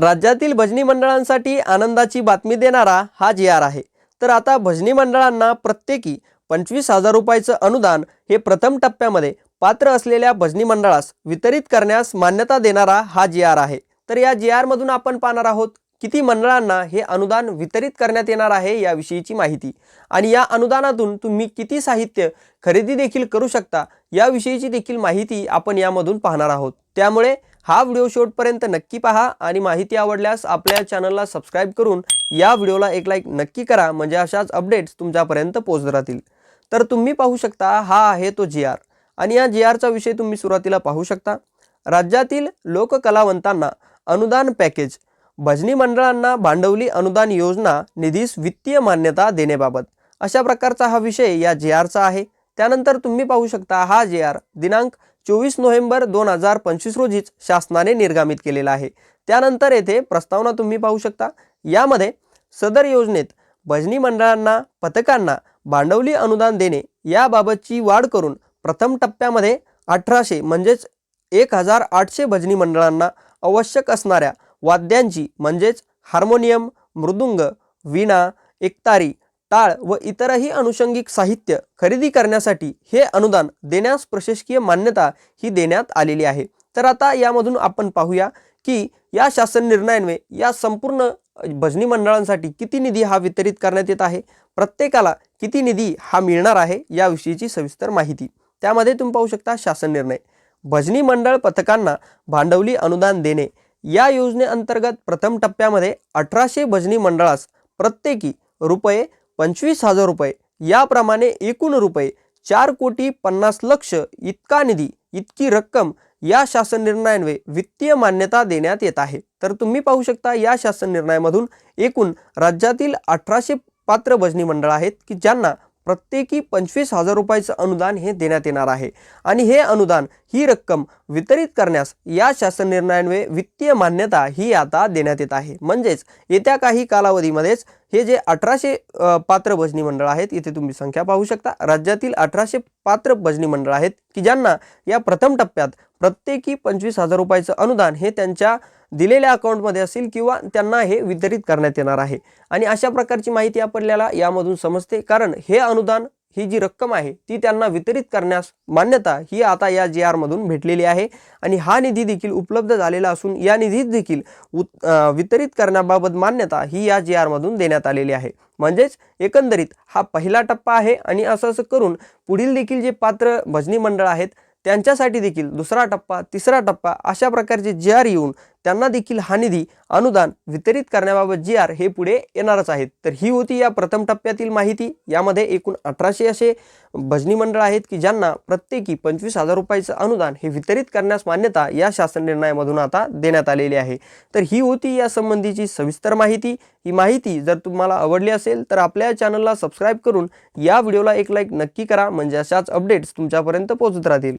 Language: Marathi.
राज्यातील भजनी मंडळांसाठी आनंदाची बातमी देणारा हा जी आर आहे. तर आता भजनी मंडळांना प्रत्येकी पंचवीस हजार रुपयाचं अनुदान हे प्रथम टप्प्यामध्ये पात्र असलेल्या भजनी मंडळास वितरित करण्यास मान्यता देणारा हा जी आर आहे. तर या जी आरमधून आपण पाहणार आहोत किती मंडळांना हे अनुदान वितरित करण्यात येणार आहे याविषयीची माहिती. आणि या अनुदानातून तुम्ही किती साहित्य खरेदी देखील करू शकता याविषयीची देखील माहिती आपण यामधून पाहणार आहोत. त्यामुळे हा व्हिडिओ शेवटपर्यंत नक्की पहा आणि माहिती आवडल्यास आपल्या चॅनलला सबस्क्राईब करून या व्हिडिओला एक लाईक नक्की करा म्हणजे अशाच अपडेट्स तुमच्यापर्यंत पोहोचत राहतील. तर तुम्ही पाहू शकता हा आहे तो जी आर आणि या जी आरचा विषय तुम्ही सुरुवातीला पाहू शकता. राज्यातील लोककलावंतांना अनुदान पॅकेज भजनी मंडळांना भांडवली अनुदान योजना निधीस वित्तीय मान्यता देण्याबाबत. अशा प्रकारचा हा विषय या जे आरचा आहे. त्यानंतर तुम्ही पाहू शकता हा जे आर दिनांक चोवीस नोव्हेंबर दोन हजार पंचवीस रोजीच शासनाने निर्गमित केलेला आहे. त्यानंतर येथे प्रस्तावना तुम्ही पाहू शकता. यामध्ये सदर योजनेत भजनी मंडळांना पथकांना भांडवली अनुदान देणे याबाबतची वाढ करून प्रथम टप्प्यामध्ये अठराशे म्हणजेच एक हजार आठशे भजनी मंडळांना आवश्यक असणाऱ्या वाद्यांची म्हणजेच हार्मोनियम मृदुंग वीणा एकतारी टाळ व इतरही अनुषंगिक साहित्य खरेदी करण्यासाठी हे अनुदान देण्यास प्रशासकीय मान्यता ही देण्यात आलेली आहे. तर आता यामधून आपण पाहूया की या शासन निर्णयान्वये या संपूर्ण भजनी मंडळांसाठी किती निधी हा वितरित करण्यात येत आहे? प्रत्येकाला किती निधी हा मिळणार आहे? याविषयीची सविस्तर माहिती त्यामध्ये तुम्ही पाहू शकता शासन निर्णय. भजनी मंडळ पथकांना भांडवली अनुदान देणे. या योजनेअंतर्गत प्रथम टप्प्यामध्ये अठराशे भजनी मंडळास प्रत्येकी रुपये पंचवीस हजार रुपये. याप्रमाणे एकूण रुपये चार कोटी पन्नास लक्ष इतका निधी इतकी रक्कम या शासन निर्णयान्वये वित्तीय मान्यता देण्यात येत आहे. तर तुम्ही पाहू शकता या शासन निर्णयामधून एकूण राज्यातील अठराशे पात्र भजनी मंडळ आहेत की ज्यांना प्रत्येकी पंचवीस हजार रुपयाचं अनुदान हे देण्यात येणार आहे. आणि हे अनुदान ही रक्कम वितरित करण्यास या शासन निर्णयान्वये वित्तीय मान्यता ही आता देण्यात येत आहे. म्हणजेच येत्या काही कालावधीमध्येच हे जे अठराशे पात्र भजनी मंडळ आहेत इथे तुम्ही संख्या पाहू शकता. राज्यातील अठराशे पात्र भजनी मंडळ आहेत की ज्यांना या प्रथम टप्प्यात प्रत्येकी पंचवीस हजार रुपयाचं अनुदान हे त्यांच्या दिलेल्या अकाउंटमध्ये असेल किंवा त्यांना हे वितरित करण्यात येणार आहे. आणि अशा प्रकारची माहिती आपल्याला यामधून समजते. कारण हे अनुदान ही जी रक्कम आहे ती त्यांना वितरित करण्यास मान्यता ही आता या जी आरमधून भेटलेली आहे. आणि हा निधी देखील उपलब्ध झालेला असून या निधीत देखील उत वितरित करण्याबाबत मान्यता ही या जी आरमधून देण्यात आलेली आहे. म्हणजेच एकंदरीत हा पहिला टप्पा आहे आणि असं असं करून पुढील देखील जे पात्र भजनी मंडळ आहेत त्यांच्यासाठी देखील दुसरा टप्पा तिसरा टप्पा अशा प्रकारचे जी आर येऊन त्यांना देखील हा निधी अनुदान वितरित करण्याबाबत जी आर हे पुढे येणारच आहेत. तर ही होती या प्रथम टप्प्यातील माहिती. यामध्ये एकूण अठराशे असे भजनी मंडळ आहेत की ज्यांना प्रत्येकी पंचवीस हजार रुपयाचं अनुदान हे वितरित करण्यास मान्यता या शासन निर्णयामधून आता देण्यात आलेली आहे. तर ही होती या संबंधीची सविस्तर माहिती. ही माहिती जर तुम्हाला आवडली असेल तर आपल्या चॅनलला सबस्क्राईब करून या व्हिडिओला एक लाईक नक्की करा. म्हणजे अशाच अपडेट्स तुमच्यापर्यंत पोहोचत राहतील.